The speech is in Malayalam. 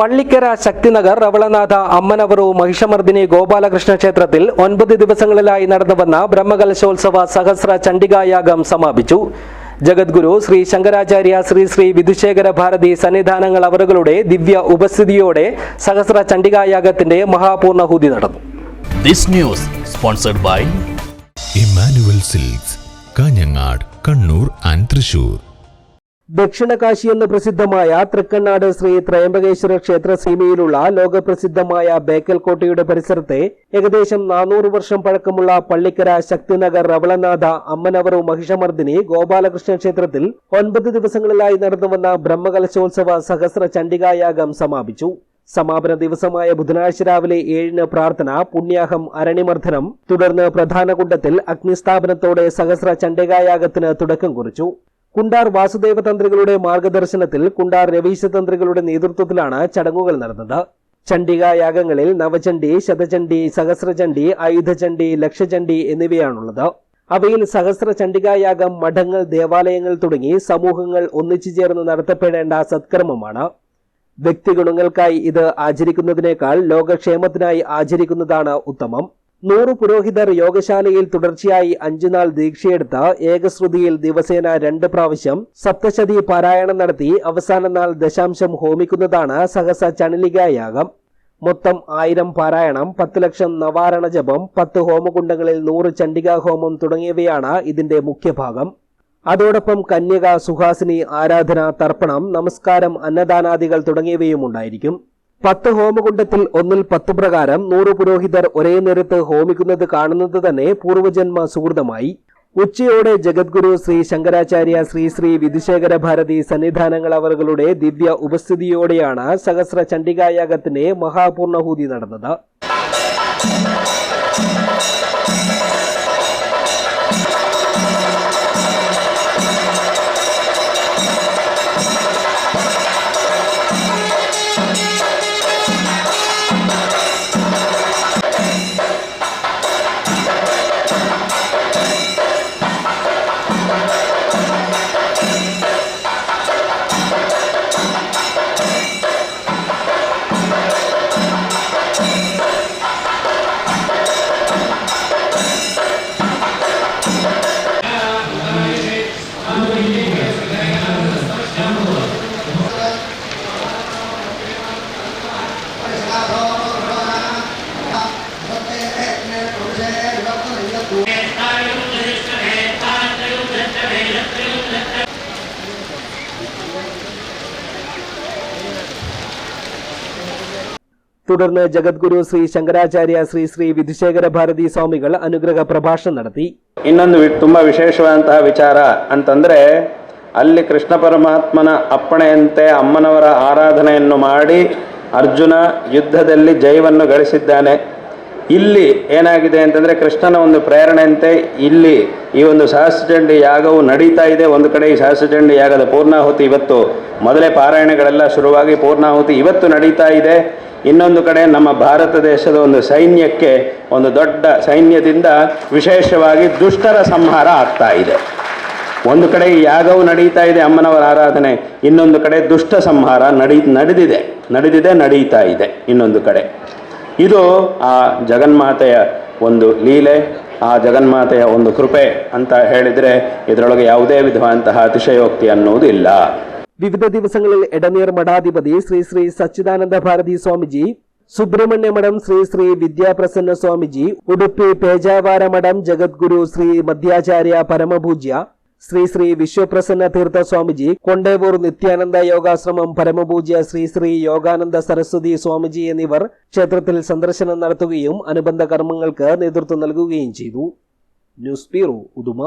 പള്ളിക്കര ശക്തിനഗർ റവളനാഥ അമ്മനവറു മഹിഷമർദിനി ഗോപാലകൃഷ്ണ ക്ഷേത്രത്തിൽ ഒൻപത് ദിവസങ്ങളിലായി നടന്നു വന്ന ബ്രഹ്മകലശോത്സവ സഹസ്ര ചണ്ഡികായാഗം സമാപിച്ചു. ജഗദ്ഗുരു ശ്രീ ശങ്കരാചാര്യ ശ്രീ ശ്രീ വിധുശേഖര ഭാരതി സന്നിധാനങ്ങൾ അവറുകളുടെ ദിവ്യ ഉപസ്ഥിതിയോടെ സഹസ്ര ചണ്ഡികായാഗത്തിന്റെ മഹാപൂർണഹൂതി നടന്നു. This news sponsored by Emmanuel silks Kanhangad Kannur and Thrissur Dakshina Kashi എന്ന് പ്രസിദ്ധമായ തൃക്കണ്ണാട് ശ്രീ ത്രയംബകേശ്വര ക്ഷേത്ര സീമയിലുള്ള ലോകപ്രസിദ്ധമായ ബേക്കൽ കോട്ടയുടെ പരിസരത്തെ ഏകദേശം നാനൂറ് വർഷം പഴക്കമുള്ള പള്ളിക്കര ശക്തിനഗർ റവളനാഥ അമ്മനവറു മഹിഷമർദ്ദിനി ഗോപാലകൃഷ്ണ ക്ഷേത്രത്തിൽ ഒൻപത് ദിവസങ്ങളിലായി നടന്നുവന്ന ബ്രഹ്മകലശോത്സവ സഹസ്ര ചണ്ഡികായാഗം സമാപിച്ചു. സമാപന ദിവസമായ ബുധനാഴ്ച രാവിലെ ഏഴിന് പ്രാർത്ഥന പുണ്യാഹം അരണിമർദ്ദനം തുടർന്ന് പ്രധാന കുണ്ടത്തിൽ അഗ്നിസ്ഥാപനത്തോടെ സഹസ്ര ചണ്ഡികായാഗത്തിന് തുടക്കം കുറിച്ചു. കുണ്ടാർ വാസുദേവ തന്ത്രികളുടെ മാർഗദർശനത്തിൽ കുണ്ടാർ രവീശ തന്ത്രികളുടെ നേതൃത്വത്തിലാണ് ചടങ്ങുകൾ നടന്നത്. ചണ്ഡികായാഗങ്ങളിൽ നവചണ്ഡി ശതചണ്ഡി സഹസ്രചണ്ഡി ആയുധചണ്ഡി ലക്ഷചണ്ഡി എന്നിവയാണുള്ളത്. അവയിൽ സഹസ്ര ചണ്ഡികായാഗം മഠങ്ങൾ ദേവാലയങ്ങൾ തുടങ്ങി സമൂഹങ്ങൾ ഒന്നിച്ചു ചേർന്ന് നടത്തപ്പെടേണ്ട സത്കർമ്മമാണ് വ്യക്തിഗുണങ്ങൾക്കായി ഇത് ആചരിക്കുന്നതിനേക്കാൾ ലോകക്ഷേമത്തിനായി ആചരിക്കുന്നതാണ് ഉത്തമം. നൂറ് പുരോഹിതർ യോഗശാലയിൽ തുടർച്ചയായി അഞ്ചുനാൾ ദീക്ഷയെടുത്ത് ഏകശ്രുതിയിൽ ദിവസേന രണ്ട് പ്രാവശ്യം സപ്തശതി പാരായണം നടത്തി അവസാന നാൾ ദശാംശം ഹോമിക്കുന്നതാണ് സഹസ ചണലികായാഗം മൊത്തം ആയിരം പാരായണം പത്ത് ലക്ഷം നവാരണ ജപം പത്ത് ഹോമകുണ്ടങ്ങളിൽ നൂറ് ചണ്ഡികാ ഹോമം തുടങ്ങിയവയാണ് ഇതിന്റെ മുഖ്യഭാഗം. അതോടൊപ്പം കന്യക സുഹാസിനി ആരാധന തർപ്പണം നമസ്കാരം അന്നദാനാദികൾ തുടങ്ങിയവയും ഉണ്ടായിരിക്കും. പത്ത് ഹോമകുണ്ടത്തിൽ ഒന്നിൽ പത്ത് പ്രകാരം നൂറ് പുരോഹിതർ ഒരേ നേരത്ത് ഹോമിക്കുന്നത് കാണുന്നത് തന്നെ പൂർവജന്മ സുഹൃതമായി. ഉച്ചയോടെ ജഗദ്ഗുരു ശ്രീ ശങ്കരാചാര്യ ശ്രീ ശ്രീ വിധുശേഖര ഭാരതി സന്നിധാനങ്ങൾ അവരുടെ ദിവ്യ ഉപസ്ഥിതിയോടെയാണ് സഹസ്ര ചണ്ഡികായാഗത്തിന് മഹാപൂർണഹൂതി നടന്നത്. തുടർന്ന് ജഗദ്ഗുരു ശ്രീ ശങ്കരാചാര്യ ശ്രീ ശ്രീ വിധുശേഖര ഭാരതി ಸ್ವಾಮಿಗಳು ಅನುಗ್ರಹ ಪ್ರಭಾಷಣ ನಡೆಸಿ ಇನ್ನೊಂದು ವಿ- ತುಂಬ ವಿಶೇಷವಾದಂತಹ ವಿಚಾರ ಅಂತಂದರೆ ಅಲ್ಲಿ ಕೃಷ್ಣ ಪರಮಾತ್ಮನ ಅಪ್ಪಣೆಯಂತೆ ಅಮ್ಮನವರ ಆರಾಧನೆಯನ್ನು ಮಾಡಿ ಅರ್ಜುನ ಯುದ್ಧದಲ್ಲಿ ಜಯವನ್ನು ಗಳಿಸಿದ್ದಾನೆ ಇಲ್ಲಿ ಏನಾಗಿದೆ ಅಂತಂದರೆ ಕೃಷ್ಣನ ಒಂದು ಪ್ರೇರಣೆಯಂತೆ ಇಲ್ಲಿ ಈ ಒಂದು ಸಹಸ್ರಚಂಡಿ ಯಾಗವು ನಡೀತಾ ಇದೆ ಒಂದು ಕಡೆ ಈ ಸಹಸ್ರಚಂಡಿ ಯಾಗದ ಪೂರ್ಣಾಹುತಿ ಇವತ್ತು ಮೊದಲೇ ಪಾರಾಯಣಗಳೆಲ್ಲ ಶುರುವಾಗಿ ಪೂರ್ಣಾಹುತಿ ಇವತ್ತು ನಡೀತಾ ಇದೆ ಇನ್ನೊಂದು ಕಡೆ ನಮ್ಮ ಭಾರತ ದೇಶದ ಒಂದು ಸೈನ್ಯಕ್ಕೆ ಒಂದು ದೊಡ್ಡ ಸೈನ್ಯದಿಂದ ವಿಶೇಷವಾಗಿ ದುಷ್ಟರ ಸಂಹಾರ ಆಗ್ತಾ ಇದೆ. ಒಂದು ಕಡೆ ಯಾಗವೂ ನಡೀತಾ ಇದೆ ಅಮ್ಮನವರ ಆರಾಧನೆ, ಇನ್ನೊಂದು ಕಡೆ ದುಷ್ಟ ಸಂಹಾರ ನಡಿ, ನಡೆದಿದೆ ನಡೆದಿದೆ, ನಡೀತಾ ಇದೆ ಇನ್ನೊಂದು ಕಡೆ. ಇದು ಆ ಜಗನ್ಮಾತೆಯ ಒಂದು ಲೀಲೆ, ಆ ಜಗನ್ಮಾತೆಯ ಒಂದು ಕೃಪೆ ಅಂತ ಹೇಳಿದರೆ ಇದರೊಳಗೆ ಯಾವುದೇ ವಿಧವಾದಂತಹ ಅತಿಶಯೋಕ್ತಿ ಅನ್ನುವುದು വിവിധ ദിവസങ്ങളിൽ എടനീർ മഠാധിപതി ശ്രീ ശ്രീ സച്ചിദാനന്ദ ഭാരതി സ്വാമിജി സുബ്രഹ്മണ്യ മഠം ശ്രീ ശ്രീ വിദ്യാപ്രസന്ന സ്വാമിജി ഉടുപ്പി പേജാവാര മഠം ജഗദ്ഗുരു ശ്രീ മധ്യാചാര്യ പരമപൂജ്യ ശ്രീ ശ്രീ വിശ്വപ്രസന്ന തീർത്ഥ സ്വാമിജി കൊണ്ടേവൂർ നിത്യാനന്ദ യോഗാശ്രമം പരമപൂജ്യ ശ്രീ ശ്രീ യോഗാനന്ദ സരസ്വതി സ്വാമിജി എന്നിവർ ക്ഷേത്രത്തിൽ സന്ദർശനം നടത്തുകയും അനുബന്ധ കർമ്മങ്ങൾക്ക് നേതൃത്വം നൽകുകയും ചെയ്തു. News bureau Uduma.